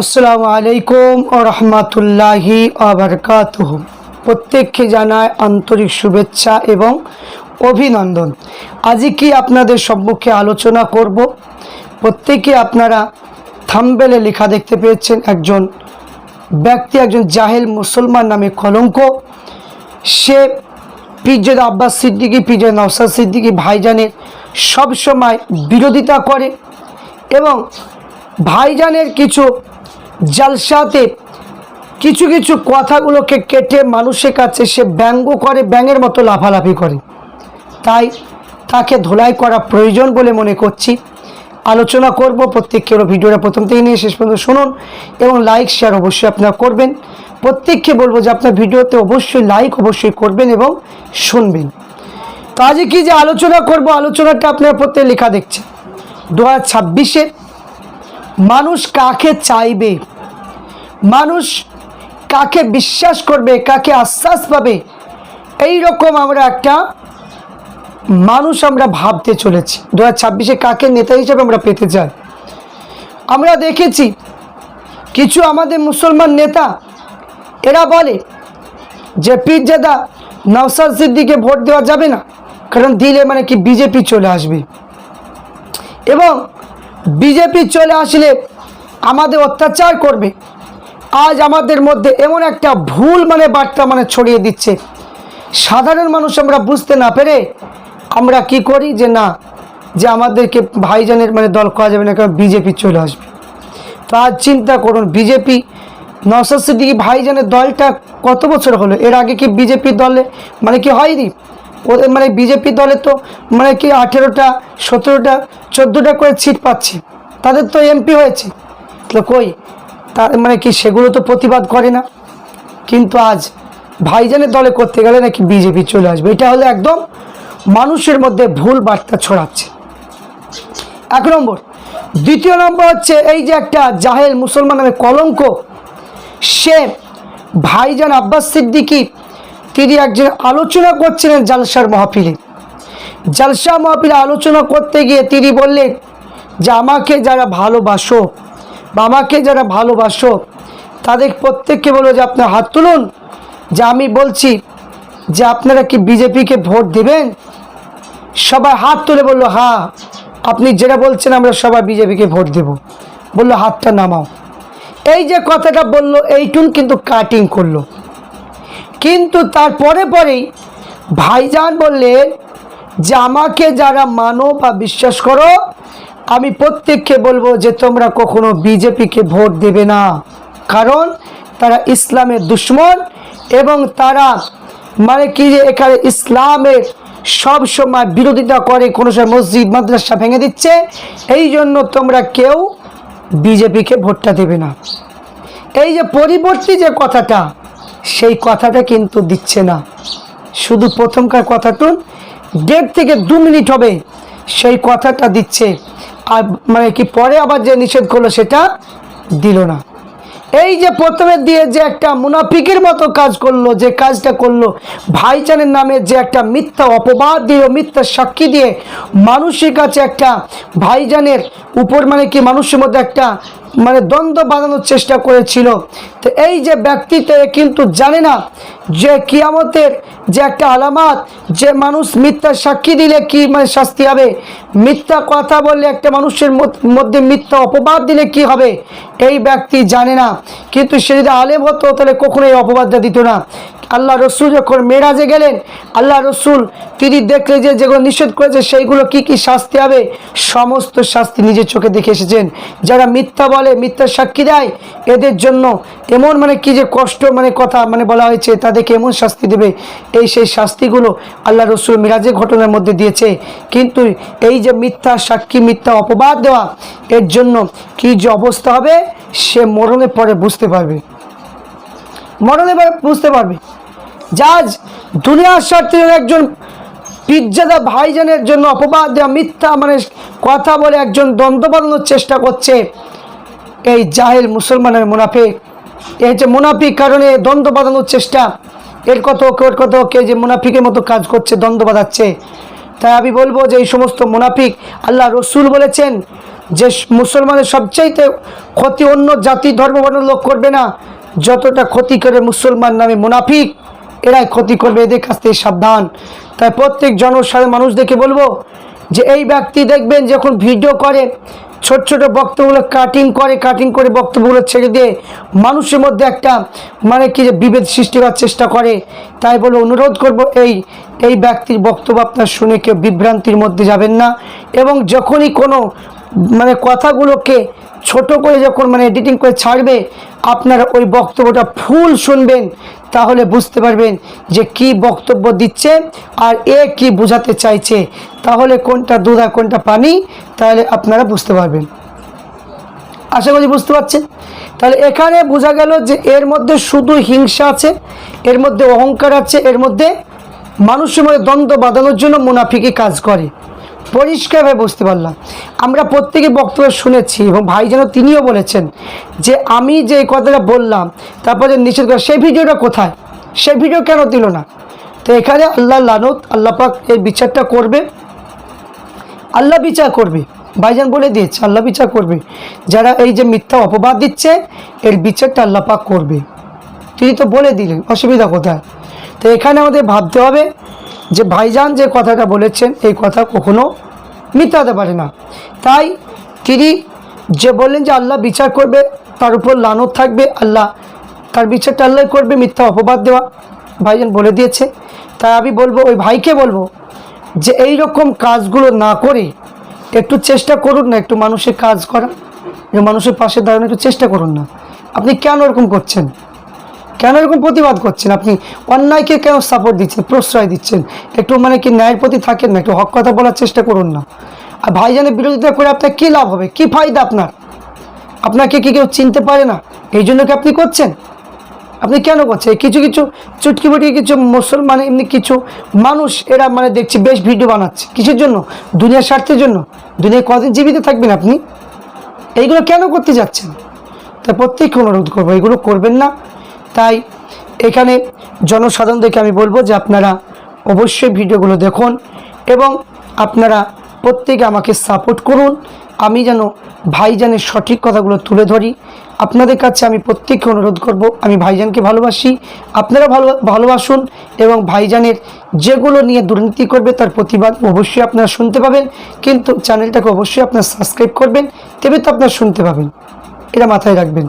আসসালামু আলাইকুম ও রহমতুল্লাহি আবরকাতুহ প্রত্যেককে জানায় আন্তরিক শুভেচ্ছা এবং অভিনন্দন। আজকে কি আপনাদের সম্মুখে আলোচনা করব? প্রত্যেকে আপনারা থাম্বেলে লেখা দেখতে পেয়েছেন একজন ব্যক্তি, একজন জাহেল মুসলমান নামে কলঙ্ক। সে পিজেদ আব্বাস সিদ্দিকী পিজেদ নওসাদ সিদ্দিকী ভাইজানের সবসময় বিরোধিতা করে এবং ভাইজানের কিছু জালসাতে কিছু কিছু কথাগুলোকে কেটে মানুষের কাছে সে ব্যঙ্গ করে, ব্যাঙের মতো লাফালাফি করে। তাই তাকে ধোলাই করা প্রয়োজন বলে মনে করছি। আলোচনা করব প্রত্যেককে ভিডিওটা প্রথম থেকে নিয়ে শেষ পর্যন্ত শুনুন এবং লাইক শেয়ার অবশ্যই আপনারা করবেন। প্রত্যেককে বলব যে আপনার ভিডিওতে অবশ্যই লাইক অবশ্যই করবেন এবং শুনবেন। তো আজকে কি যে আলোচনা করব, আলোচনাটা আপনারা প্রত্যেক লেখা দেখছেন। দু হাজার ছাব্বিশে মানুষ কাকে চাইবে? মানুষ কাকে বিশ্বাস করবে? কাকে আশ্বাস পাবে? এই রকম আমরা একটা মানুষ আমরা ভাবতে চলেছি। দু ছাব্বিশে কাকে নেতা হিসেবে আমরা পেতে চাই? আমরা দেখেছি কিছু আমাদের মুসলমান নেতা, এরা বলে যে, পীরজাদা নওসাদ সিদ্দিকে ভোট দেওয়া যাবে না, কারণ দিলে মানে কি বিজেপি চলে আসবে। এবং বিজেপি চলে আসলে আমাদের অত্যাচার করবে। আজ আমাদের মধ্যে এমন একটা ভুল মানে বার্তা মানে ছড়িয়ে দিচ্ছে। সাধারণ মানুষ আমরা বুঝতে না পেরে আমরা কি করি যে না, যে আমাদেরকে ভাইজানের মানে দল করা যাবে না, কারণ বিজেপি চলে আসবে। তো আজ চিন্তা করুন, বিজেপি নওসাদ সিদ্দিকি ভাইজানের দলটা কত বছর হলো? এর আগে কি বিজেপি দলে মানে কি হয়নি? মানে বিজেপি দলে তো মানে কি আঠেরোটা, সতেরোটা, চোদ্দোটা করে সিট পাচ্ছে। তাদের তো এমপি হয়েছে। তো কই? তার মানে কি সেগুলো তো প্রতিবাদ করে না। কিন্তু আজ ভাইজানের দলে করতে গেলে নাকি বিজেপি চলে আসবে। এটা হলো একদম মানুষের মধ্যে ভুল বার্তা ছড়াচ্ছে। এক নম্বর। দ্বিতীয় নম্বর হচ্ছে এই যে একটা জাহেল মুসলমান নামে কলঙ্ক, সে ভাইজান আব্বাস সিদ্দিকি তিনি একজন আলোচনা করছিলেন জালসার মহাফিলে। জালসা মহাফিলে আলোচনা করতে গিয়ে তিনি বললেন যে, আমাকে যারা ভালোবাসো বা আমাকে যারা ভালোবাসো, তাদের প্রত্যেককে বলো যে, আপনার হাত তুলুন। যে, আমি বলছি যে, আপনারা কি বিজেপিকে ভোট দেবেন? সবাই হাত তুলে বলল হ্যাঁ আপনি যেটা বলছেন, আমরা সবাই বিজেপিকে ভোট দেব। বলল, হাতটা নামাও। এই যে কথাটা বলল, এইটুন কিন্তু কাটিং করল। কিন্তু তারপরে পরেই ভাইজান বললেন যে, আমাকে যারা মানো বা বিশ্বাস করো, আমি প্রত্যেককে বলব যে, তোমরা কখনো বিজেপিকে ভোট দেবে না। কারণ তারা ইসলামের দুশ্মন এবং তারা মানে কি যে, এখানে ইসলামের সব সময় বিরোধিতা করে, কোনো সময় মসজিদ, মাদ্রাসা ভেঙে দিচ্ছে। এই জন্য তোমরা কেউ বিজেপিকে ভোটটা দেবে না। এই যে পরিবর্তী যে কথাটা সেই কথাটা কিন্তু দিচ্ছে না। শুধু প্রথমকার কথাটুন, দেড় থেকে দু মিনিট হবে সেই কথাটা দিচ্ছে। আর মানে কি পরে আবার যে নিষেধ করল সেটা দিল না। এই যে প্রথমে দিয়ে যে একটা মুনাফিকের মতো কাজ করল, যে কাজটা করল, ভাইজানের নামে যে একটা মিথ্যা অপবাদ দিয়ে, মিথ্যা সাক্ষী দিয়ে মানুষের কাছে একটা ভাইজানের উপর মানে কি মানুষের মধ্যে একটা মানে দ্বন্দ্ব বাঁধানোর চেষ্টা করেছিল। তো এই যে ব্যক্তিতে কিন্তু জানে না যে কিয়ামতের যে একটা আলামাত, যে মানুষ মিথ্যা সাক্ষী দিলে কি মানে শাস্তি হবে? মিথ্যা কথা বললে একটা মানুষের মধ্যে মিথ্যা অপবাদ দিলে কি হবে? এই ব্যক্তি জানে না। কিন্তু সে যদি আলেম হতো, তাহলে কখনো এই অপবাদটা দিত না। আল্লাহ রসুল যখন মেরাজে গেলেন, আল্লাহ রসুল তিনি দেখলে যে যেগুলো নিষেধ করেছে, সেইগুলো কি কি শাস্তি হবে? সমস্ত শাস্তি নিজের চোখে দেখে এসেছেন। যারা মিথ্যা বলে, মিথ্যা সাক্ষী দেয়, এদের জন্য এমন মানে কি যে কষ্ট মানে কথা মানে বলা হয়েছে, তাদেরকে এমন শাস্তি দেবে। এই সেই শাস্তিগুলো আল্লাহ রসুল মিরাজের ঘটনার মধ্যে দিয়েছে। কিন্তু এই যে মিথ্যা সাক্ষী, মিথ্যা অপবাদ দেওয়া, এর জন্য কি যে অবস্থা হবে, সে মরণের পরে বুঝতে পারবে। মরণের পরে বুঝতে পারবে। জাজ, দুনিয়ার স্বার্থে একজন পিজ্জাদা ভাইজানের জন্য অপবাদ দেওয়া মিথ্যা মানে কথা বলে একজন দ্বন্দ্ব বাঁধানোর চেষ্টা করছে এই জাহেল মুসলমানের মুনাফিক। এই যে মুনাফিক কারণে দ্বন্দ্ব বাঁধানোর চেষ্টা। এর কত ওকে ওর কত ওকে যে মুনাফিকের মতো কাজ করছে, দ্বন্দ্ব বাঁধাচ্ছে। তাই আমি বলব যে এই সমস্ত মুনাফিক আল্লাহ রসুল বলেছেন যে মুসলমানের সবচাইতে ক্ষতি অন্য জাতি ধর্ম বর্ণের লোক করবে না। যতটা ক্ষতি করে মুসলমান নামে মুনাফিক এরাই ক্ষতি করবে এদের কাছ থেকে সাবধান। তাই প্রত্যেক জনসাধারণ মানুষদেরকে বলব যে এই ব্যক্তি দেখবেন যখন ভিডিও করে, ছোট ছোট বক্তব্যগুলো কাটিং করে কাটিং করে বক্তব্যগুলো ছেড়ে দিয়ে মানুষের মধ্যে একটা মানে কি যে বিভেদ সৃষ্টি করার চেষ্টা করে, তাই বলে অনুরোধ করব এই এই ব্যক্তির বক্তব্য আপনার শুনে কেউ বিভ্রান্তির মধ্যে যাবেন না এবং যখনই কোনো মানে কথাগুলোকে ছোট করে যখন মানে এডিটিং করে ছাড়বে, আপনারা ওই বক্তব্যটা ফুল শুনবেন। তাহলে বুঝতে পারবেন যে কি বক্তব্য দিচ্ছে আর এ কি বোঝাতে চাইছে। তাহলে কোনটা দুধ আর কোনটা পানি, তাহলে আপনারা বুঝতে পারবেন। আশা করি বুঝতে পারছেন? তাহলে এখানে বোঝা গেল যে এর মধ্যে শুধু হিংসা আছে, এর মধ্যে অহংকার আছে, এর মধ্যে মানুষের মধ্যে দ্বন্দ্ব বাঁধানোর জন্য মুনাফিকি কাজ করে। পরিষ্কারভাবে বুঝতে পারলাম। আমরা প্রত্যেকে বক্তব্য শুনেছি এবং ভাই যেন তিনিও বলেছেন যে আমি যে এই কথাটা বললাম, তারপরে নিষেধ করা, সেই ভিডিওটা কোথায়? সেই ভিডিও কেন দিল না? তো এখানে আল্লাহ লানত, আল্লাহ পাক এই বিচারটা করবে। আল্লাহ বিচার করবে। ভাইজান বলে দিয়েছে, আল্লাহ বিচার করবে। যারা এই যে মিথ্যা অপবাদ দিচ্ছে, এর বিচারটা আল্লাহ পাক করবে। তিনি তো বলে দিলেন, অসুবিধা কোথায়? তো এখানে আমাদের ভাবতে হবে যে ভাইজান যে কথাটা বলেছেন, এই কথা কখনো মিথ্যা হতে পারে না। তাই তিনি যে বললেন যে আল্লাহ বিচার করবে, তার উপর লানত থাকবে, আল্লাহ তার বিচারটা আল্লাহ করবে, মিথ্যা অপবাদ দেওয়া। ভাইজান বলে দিয়েছে। তাই আমি বলব, ওই ভাইকে বলব যে এই রকম কাজগুলো না করে একটু চেষ্টা করুন না, একটু মানুষের কাজ করা মানুষের পাশে দাঁড়ানো একটু চেষ্টা করুন না। আপনি কেন ওরকম করছেন? কেন এরকম প্রতিবাদ করছেন? আপনি অন্যায়কে কেন সাপোর্ট দিচ্ছেন, প্রশ্রয় দিচ্ছেন? একটু মানে কি ন্যায়ের প্রতি থাকেন না, একটু হক কথা বলার চেষ্টা করুন না। আর ভাইজানের বিরোধিতা করে আপনার কী লাভ হবে? কী ফায়দা আপনার? আপনাকে কি কেউ চিনতে পারে না? এই জন্য কি আপনি করছেন? আপনি কেন করছেন? কিছু কিছু চুটকি বুটকি কিছু মুসলমান, এমনি কিছু মানুষ এরা মানে দেখছি বেশ ভিডিও বানাচ্ছে। কিসের জন্য? দুনিয়ার স্বার্থের জন্য। দুনিয়ায় কদিন জীবিত থাকবেন আপনি? এইগুলো কেন করতে যাচ্ছেন? তাই প্রত্যেককে অনুরোধ করব, এগুলো করবেন না। তাই এখানে জনসাধারণদেরকে আমি বলব যে আপনারা অবশ্যই ভিডিওগুলো দেখুন এবং আপনারা প্রত্যেকে আমাকে সাপোর্ট করুন। আমি যেন ভাইজানের সঠিক কথাগুলো তুলে ধরি। আপনাদের কাছে আমি প্রত্যেককে অনুরোধ করব, আমি ভাইজানকে ভালোবাসি, আপনারা ভালো ভালোবাসুন এবং ভাইজানের যেগুলো নিয়ে দুর্নীতি করবে তার প্রতিবাদ অবশ্যই আপনারা শুনতে পাবেন। কিন্তু চ্যানেলটাকে অবশ্যই আপনারা সাবস্ক্রাইব করবেন। তবে তো আপনারা শুনতে পাবেন। এটা মাথায় রাখবেন।